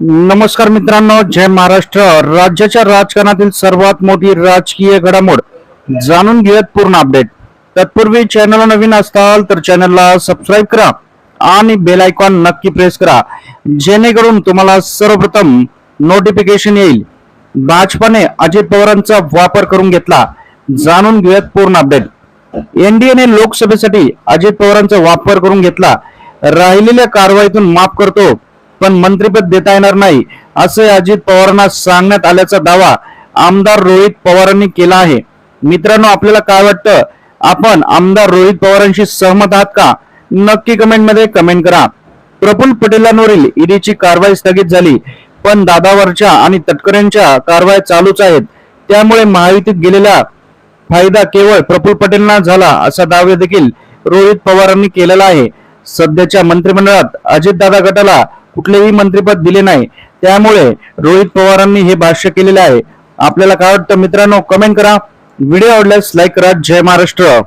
नमस्कार मित्रांनो जय महाराष्ट्र. राज्याच्या राजकारणातील सर्वात मोठी राजकीय घडामोड जाणून घेऊयात पूर्ण अपडेट तत्पूर्वी चॅनलला नवीन असताल तर चॅनलला सबस्क्राईब करा आणि बेल आयकॉन नक्की प्रेस करा. जेणेकरून तुम्हाला सर्वप्रथम नोटिफिकेशन येईल. भाजपाने अजित पवारांचा वापर करून घेतला. जाणून घेऊयात पूर्ण अपडेट एनडीएने लोकसभेसाठी अजित पवारांचा वापर करून घेतला. राहिलेल्या कारवाईतून माफ करतो. पण मंत्रिपद देता येणार नाही असे अजित पवारांना सांगण्यात आल्याचा दावा आमदार रोहित पवारांनी केला आहे. मित्रांनो आपल्याला काय वाटतं? आपण आमदार रोहित पवारांशी सहमत आहात का? नक्की कमेंटमध्ये कमेंट करा. प्रफुल्ल पटेलांवरील ईडीची कारवाई स्थगित झाली पण दादावरच्या आणि तटकऱ्यांच्या कारवाया चालूच आहेत. त्यामुळे महायुतीत गेलेला फायदा केवळ प्रफुल्ल पटेलना झाला असा दावा देखील रोहित पवारांनी केलेला आहे. सध्याच्या मंत्रिमंडळात अजितदादा गटाला कुठलेही मंत्रिपद दिले नाही. त्यामुळे रोहित पवारांनी हे भाष्य केलेले आहे. आपल्याला काय वाटतं मित्रांनो कमेंट करा. व्हिडिओ आवडल्यास लाईक करा. जय महाराष्ट्र.